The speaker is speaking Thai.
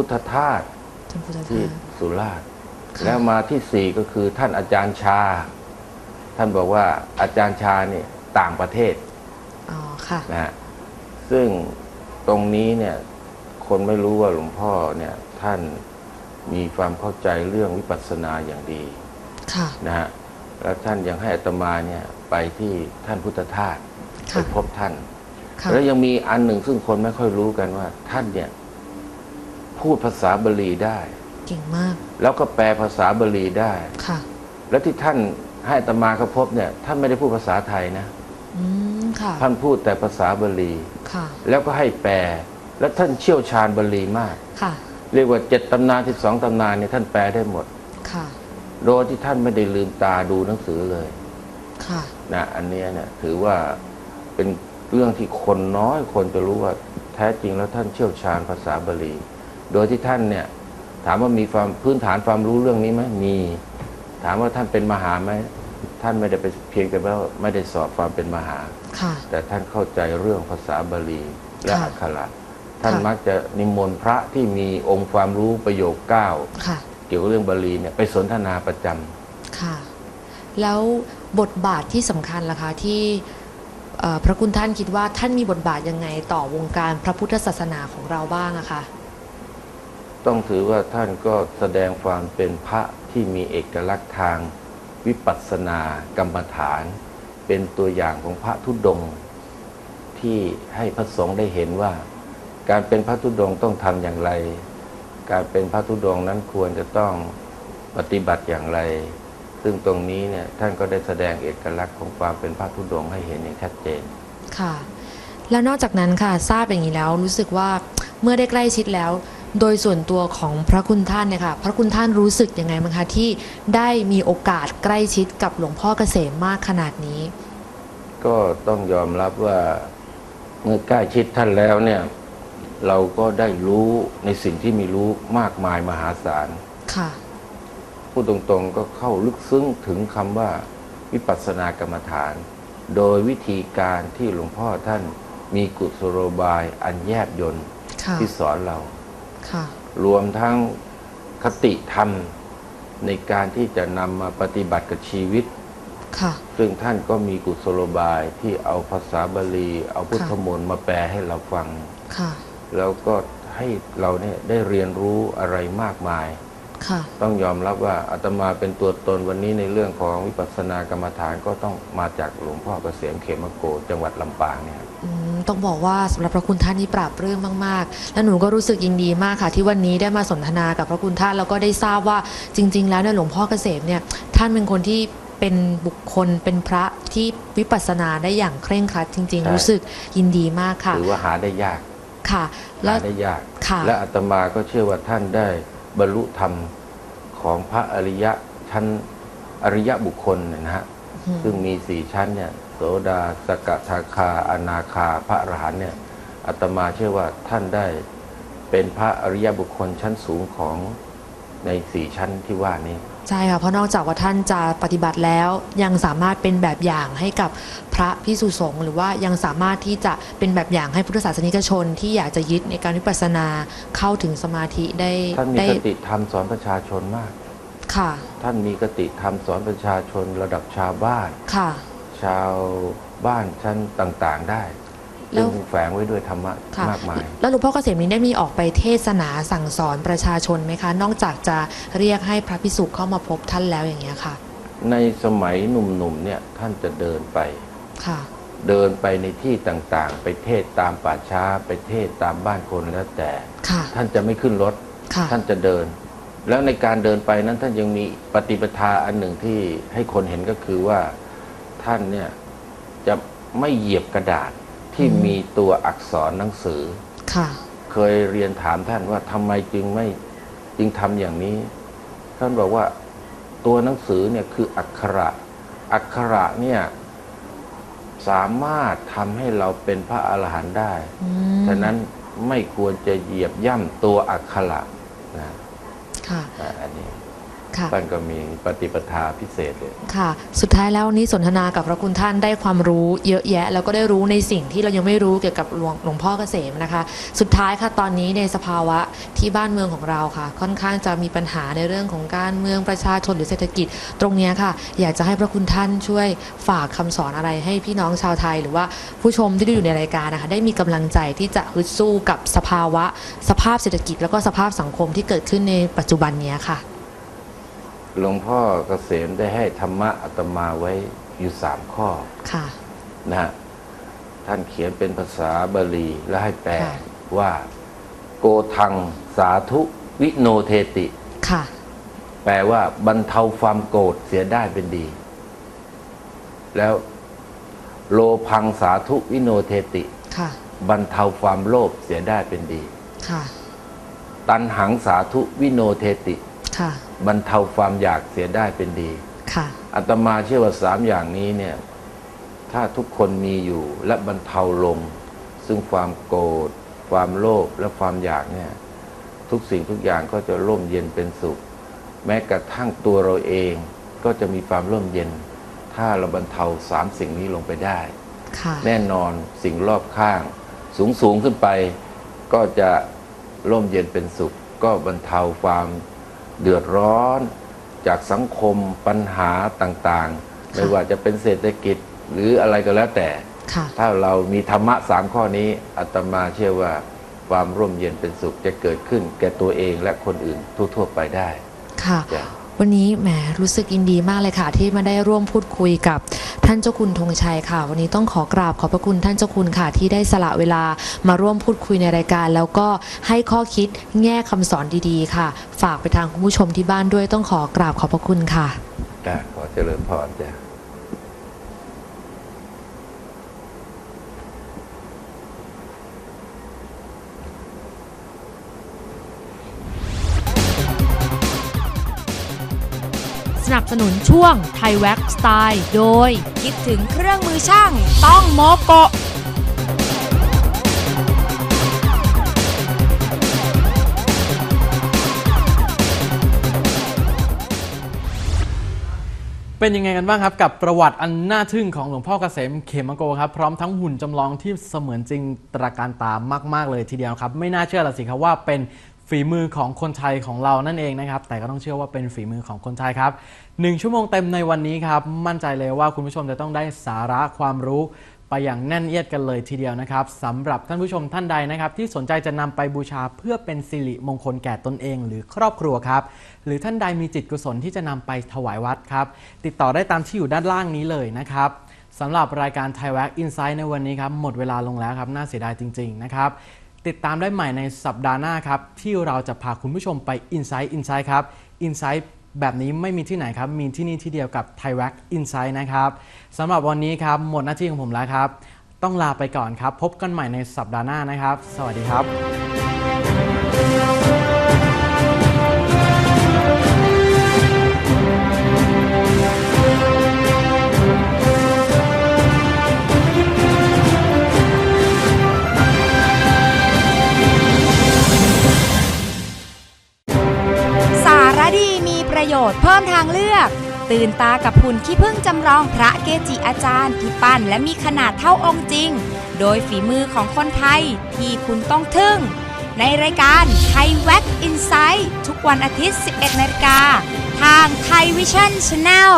พุทธทาสท่านพุทธที่ทาสสุราษฎร์ค่ะ แล้วมาที่สี่ก็คือท่านอาจารย์ชา ท่านบอกว่าอาจารย์ชาเนี่ยต่างประเทศอ๋อค่ะ นะฮะซึ่งตรงนี้เนี่ยคนไม่รู้ว่าหลวงพ่อเนี่ยท่านมีความเข้าใจเรื่องวิปัสสนาอย่างดี ค่ะ นะฮะแล้วท่านยังให้อาตมาเนี่ยไปที่ท่านพุทธทาสไปค่ะ พบท่าน ค่ะ แล้วยังมีอันหนึ่งซึ่งคนไม่ค่อยรู้กันว่าท่านเนี่ย พูดภาษาบาลีได้ เก่งมาก แล้วก็แปลภาษาบาลีได้ ค่ะ แล้วที่ท่านให้อาตมาเขาพบเนี่ยท่านไม่ได้พูดภาษาไทยนะอืมค่ะท่านพูดแต่ภาษาบาลี ค่ะ แล้วก็ให้แปล แล้วท่านเชี่ยวชาญบาลีมาก ค่ะ เรียกว่าเจ็ดตำนานที่สองตำนานเนี่ยท่านแปลได้หมด ค่ะ โดยที่ท่านไม่ได้ลืมตาดูหนังสือเลย ค่ะ นะอันเนี้ยเนี่ยถือว่าเป็นเรื่องที่คนน้อยคนจะรู้ว่าแท้จริงแล้วท่านเชี่ยวชาญภาษาบาลี โดยที่ท่านเนี่ยถามว่ามีความพื้นฐานความรู้เรื่องนี้ไหมมี ถามว่าท่านเป็นมหาไหมท่านไม่ได้ไปเพียงแต่ว่าไม่ได้สอบความเป็นมหาค่ะแต่ท่านเข้าใจเรื่องภาษาบาลีและค่ะอักขระท่านค่ะมักจะนิมนต์พระที่มีองค์ความรู้ประโยคเก้าค่ะเกี่ยวกับเรื่องบาลีเนี่ยไปสนทนาประจำค่ะ แล้วบทบาทที่สำคัญล่ะคะที่เอ่อพระคุณท่านคิดว่าท่านมีบทบาทยังไงต่อวงการพระพุทธศาสนาของเราบ้างอะคะ ต้องถือว่าท่านก็แสดงความเป็นพระที่มีเอกลักษณ์ทางวิปัสสนากรรมฐาน เป็นตัวอย่างของพระธุดงค์ที่ให้พระสงฆ์ได้เห็นว่า การเป็นพระธุดงค์ต้องทำอย่างไร การเป็นพระธุดงค์นั้นควรจะต้องปฏิบัติอย่างไร ซึ่งตรงนี้เนี่ยท่านก็ได้แสดงเอกลักษณ์ของความเป็นพระธุดงค์ให้เห็นอย่างชัดเจนค่ะ แล้วนอกจากนั้นค่ะทราบอย่างนี้แล้วรู้สึกว่าเมื่อได้ใกล้ชิดแล้ว โดยส่วนตัวของพระคุณท่านเนี่ยค่ะพระคุณท่านรู้สึกยังไงบ้างคะที่ได้มีโอกาสใกล้ชิดกับหลวงพ่อเกษมมากขนาดนี้ ก็ต้องยอมรับว่าเมื่อใกล้ชิดท่านแล้วเนี่ยเราก็ได้รู้ในสิ่งที่มีรู้มากมายมหาศาลค่ะพูดตรงๆก็เข้าลึกซึ้งถึงคำว่าวิปัสสนากรรมฐาน โดยวิธีการที่หลวงพ่อท่านมีกุศโลบายอันแยบยนต์ค่ะที่สอนเราค่ะ รวมทั้งคติธรรมในการที่จะนำมาปฏิบัติกับชีวิตค่ะซึ่งท่านก็มีกุศโลบายที่เอาภาษาบาลี เอาพุทธมนต์มาแปลให้เราฟังค่ะแล้วก็ให้เราเนี่ยได้เรียนรู้อะไรมากมายค่ะ ต้องยอมรับว่าอาตมาเป็นตัวตนวันนี้ในเรื่องของวิปัสสนากรรมฐานก็ต้องมาจากหลวงพ่อเกษมเขมโก จังหวัดลำปางเนี่ยครับอืมต้องบอกว่าสำหรับพระคุณท่านนี่ปราบเรื่องมาก ๆ และหนูก็รู้สึกยินดีมากค่ะ ที่วันนี้ได้มาสนทนากับพระคุณท่านแล้วก็ได้ทราบว่าจริง ๆ แล้วเนี่ยหลวงพ่อเกษมเนี่ยท่านเป็นคนที่เป็นบุคคลเป็นพระที่วิปัสสนาได้อย่างเคร่งครัดจริง ๆ รู้สึกยินดีมากค่ะถือว่าหาได้ยากค่ะแล้หาวได้ยากค่ะและอาตมาก็เชื่อว่าท่านได้ บรรลุธรรมของพระอริยะชั้นอริยบุคคลเนยนะฮะอืมซึ่งมีสี่ชั้นเนี่ยโสดาสกทาคา อนาคา พระอรหันต์เนี่ยอาตมาเชื่อว่าท่านได้เป็นพระอริยบุคคลชั้นสูงของในสี่ชั้นที่ว่านี้ ใช่ค่ะเพราะนอกจากว่าท่านจะปฏิบัติแล้ว ยังสามารถเป็นแบบอย่างให้กับพระพิสุสงฆ์หรือว่ายังสามารถที่จะเป็นแบบอย่างให้พุทธศาสนิกชน ที่อยากจะยึดในการวิปัสสนาเข้าถึงสมาธิได้ท่านมีได้กติธรรมสอนประชาชนมาก ค่ะ ท่านมีกติธรรมสอนประชาชนระดับชาวบ้าน ค่ะ ชาวบ้านชั้นต่างๆได้ แล้ซึ่วงแฝงไว้ด้วยธรรมะค่ะมากมาย แล้วหลวงพ่อเกษมนี้ได้มีออกไปเทศนาสั่งสอนประชาชนไหมคะ นอกจากจะเรียกให้พระพิสุเข้ามาพบท่านแล้วอย่างเงี้ยค่ะ ในสมัยหนุ่มๆเนี่ยท่านจะเดินไปค่ะ เดินไปในที่ต่างๆ ไปเทศตามป่าช้า ไปเทศตามบ้านคนแล้วแต่ค่ะท่านจะไม่ขึ้นรถค่ะท่านจะเดิน แล้วในการเดินไปนั้นท่านยังมีปฏิปทาอันหนึ่งที่ให้คนเห็นก็คือว่าท่านเนี่ยจะไม่เหยียบกระดาษ ที่มีตัวอักษรหนังสือ ค่ะ เคยเรียนถามท่านว่าทำไมจึงไม่จึงทำอย่างนี้ ท่านบอกว่าตัวหนังสือเนี่ยคืออักขระ อักขระเนี่ยสามารถทำให้เราเป็นพระอรหันต์ได้อืมฉะนั้นไม่ควรจะเหยียบย่ำตัวอักขระนะค่ะอะอันนี้ค่ะ ท่านก็มีปฏิปทาพิเศษเลยค่ะ สุดท้ายแล้ววันนี้สนทนากับพระคุณท่านได้ความรู้เยอะแยะ แล้วก็ได้รู้ในสิ่งที่เรายังไม่รู้เกี่ยวกับหลวงหลวงพ่อเกษมนะคะ สุดท้ายค่ะตอนนี้ในสภาวะที่บ้านเมืองของเราค่ะ ค่อนข้างจะมีปัญหาในเรื่องของการเมืองประชาชนหรือเศรษฐกิจ ตรงเนี้ยค่ะ อยากจะให้พระคุณท่านช่วยฝากคำสอนอะไรให้พี่น้องชาวไทย หรือว่าผู้ชมที่ได้อยู่ในรายการนะคะ ได้มีกำลังใจที่จะฮึดสู้กับสภาวะ สภาพเศรษฐกิจ แล้วก็สภาพสังคมที่เกิดขึ้นในปัจจุบันเนี้ยค่ะ หลวงพ่อเกษมได้ให้ธรรมะอาตมาไว้อยู่สามข้อค่ะนะฮะท่านเขียนเป็นภาษาบาลีและให้แปลค่ะว่า โกทังสาธุวิโนเทติค่ะ แปลว่าบรรเทาความโกรธเสียได้เป็นดี แล้วโลพังสาธุวิโนเทติค่ะบรรเทาความโลภเสียได้เป็นดี ค่ะ ตันหังสาธุวิโนเทติ ค่ะบรรเทาความอยากเสียได้เป็นดีค่ะอาตมาเชื่อว่าสามอย่างนี้เนี่ยถ้าทุกคนมีอยู่และบรรเทาลง ซึ่งความโกรธความโลภและความอยากเนี่ยทุกสิ่งทุกอย่างก็จะร่มเย็นเป็นสุข แม้กระทั่งตัวเราเองก็จะมีความร่มเย็น ถ้าเราบรรเทาสามสิ่งนี้ลงไปได้ค่ะแน่นอนสิ่งรอบข้าง สูงสูงขึ้นไป ก็จะร่มเย็นเป็นสุข ก็บรรเทาความ เดือดร้อน จากสังคมปัญหาต่างๆ ไม่ว่าจะเป็นเศรษฐกิจหรืออะไรก็แล้วแต่ค่ะถ้าเรามีธรรมะสามข้อนี้อาตมาเชื่อว่าความร่มเย็นเป็นสุขจะเกิดขึ้น แก่ตัวเองและคนอื่นทั่วๆไปได้ค่ะจ้ะ วันนี้แหมรู้สึกยินดีมากเลยค่ะ ที่มาได้ร่วมพูดคุยกับท่านเจ้าคุณธงชัยค่ะ วันนี้ต้องขอกราบขอบพระคุณท่านเจ้าคุณค่ะ ที่ได้สละเวลามาร่วมพูดคุยในรายการ แล้วก็ให้ข้อคิดแง่คำสอนดีๆ ค่ะ ฝากไปทางคุณผู้ชมที่บ้านด้วยต้องขอกราบขอบพระคุณค่ะจ้ะขอเจริญพรจ้ะ นับสนุนช่วงไทยแว็กสไตล์โดย คิดถึงเครื่องมือช่าง ต้องโมโกะเป็นยังไงกันบ้างครับกับประวัติอันน่าทึ่งของหลวงพ่อเกษมเขมโกครับพร้อมทั้งหุ่นจำลองที่เสมือนจริงตระการตามาก ๆ เลยทีเดียวครับ ไม่น่าเชื่อละสิครับว่าเป็น ฝีมือของคนไทยของเรานั่นเองนะครับ แต่ก็ต้องเชื่อว่าเป็นฝีมือของคนไทยครับหนึ่งชั่วโมงเต็มในวันนี้ครับ มั่นใจเลยว่าคุณผู้ชมจะต้องได้สาระความรู้ไปอย่างแน่นเอียดกันเลยทีเดียวนะครับสำหรับท่านผู้ชมท่านใดนะครับ ที่สนใจจะนำไปบูชาเพื่อเป็นสิริมงคลแก่ตนเอง หรือครอบครัวครับ หรือท่านใดมีจิตกุศลที่จะนำไปถวายวัดครับ ติดต่อได้ตามที่อยู่ด้านล่างนี้เลยนะครับสำหรับรายการไทยแว็กอินไซต์ในวันนี้ครับหมดเวลาลงแล้วครับน่าเสียดายจริง ๆ นะครับ ติดตามได้ใหม่ในสัปดาห์หน้าครับ ที่เราจะพาคุณผู้ชมไป Insight Insight ครับ Insight แบบนี้ไม่มีที่ไหนครับ มีที่นี่ที่เดียวกับ Thai w a c Insight นะครับสำหรับวันนี้ครับ หมดหน้าที่ของผมแล้วครับ ต้องลาไปก่อนครับ พบกันใหม่ในสัปดาห์หน้านะครับ สวัสดีครับ ทางเลือก ตื่นตากับหุ่นขี้พึ่งจำลองพระเกจิอาจารย์ที่ปั้นและมีขนาดเท่าองค์จริง โดยฝีมือของคนไทยที่คุณต้องทึ่ง ในรายการไทยแว็กอินไซต์ทุกวันอาทิตย์ 11นาฬิกาทางไทยวิชั่นชาแนล